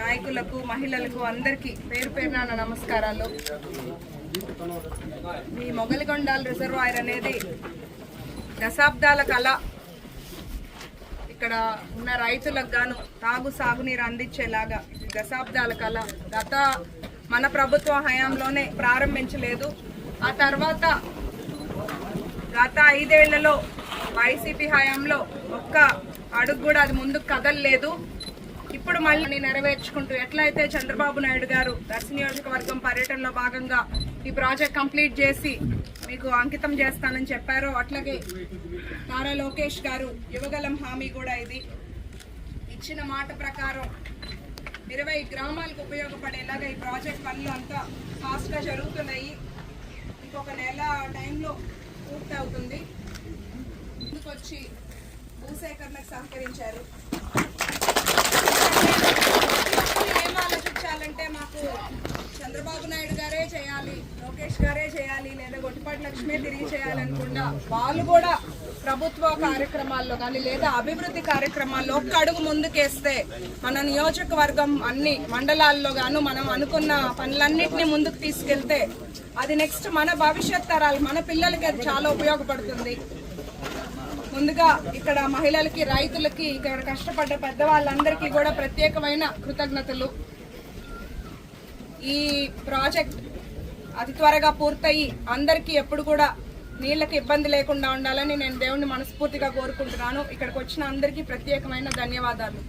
నాయకులకు మహిళలకు అందరికీ పేరు పేరున నాన్న నమస్కారాలు. ఈ మొగలిగొండాల రిజర్వాయర్ అనేది దశాబ్దాల కళ. ఇక్కడ ఉన్న రైతులకు గాను తాగు సాగునీరు అందించేలాగా దశాబ్దాల కళ. గత మన ప్రభుత్వ హయాంలోనే ప్రారంభించలేదు. ఆ తర్వాత గత ఐదేళ్ళలో వైసీపీ హయాంలో ఒక్క అడుగు కూడా అది ముందుకు కదలలేదు. ఇప్పుడు మళ్ళీ నెరవేర్చుకుంటూ ఎట్లయితే చంద్రబాబు నాయుడు గారు దర్శ నియోజకవర్గం పర్యటనలో భాగంగా ఈ ప్రాజెక్ట్ కంప్లీట్ చేసి మీకు అంకితం చేస్తానని చెప్పారో అట్లాగే నారా లోకేష్ గారు యువగలం హామీ కూడా ఇది. ఇచ్చిన మాట ప్రకారం ఇరవై గ్రామాలకు ఉపయోగపడేలాగా ఈ ప్రాజెక్ట్ పనులు అంతా ఫాస్ట్గా జరుగుతున్నాయి. ఇంకొక నెల టైంలో పూర్తి అవుతుంది. ముందుకు భూసేకరణకు సహకరించారు. చంద్రబాబు నాయుడు గారే చేయాలి లోకేష్ గారే చేయాలి లేదా గొట్టిపాటి లక్ష్మే తిరిగి చేయాలనుకుండా వాళ్ళు కూడా ప్రభుత్వ కార్యక్రమాల్లో కానీ లేదా అభివృద్ధి కార్యక్రమాల్లో ఒక్క అడుగు ముందుకేస్తే మన నియోజకవర్గం అన్ని మండలాల్లో గాను మనం అనుకున్న పనులన్నింటినీ ముందుకు తీసుకెళ్తే అది నెక్స్ట్ మన భవిష్యత్ తరాలు మన పిల్లలకి అది చాలా ఉపయోగపడుతుంది. ముందుగా ఇక్కడ మహిళలకి రైతులకి ఇక్కడ కష్టపడ్డ పెద్దవాళ్ళందరికీ కూడా ప్రత్యేకమైన కృతజ్ఞతలు. ఈ ప్రాజెక్ట్ అతి త్వరగా పూర్తయి అందరికీ ఎప్పుడు కూడా నీళ్ళకి ఇబ్బంది లేకుండా ఉండాలని నేను దేవుణ్ణి మనస్ఫూర్తిగా కోరుకుంటున్నాను. ఇక్కడికి వచ్చిన అందరికీ ప్రత్యేకమైన ధన్యవాదాలు.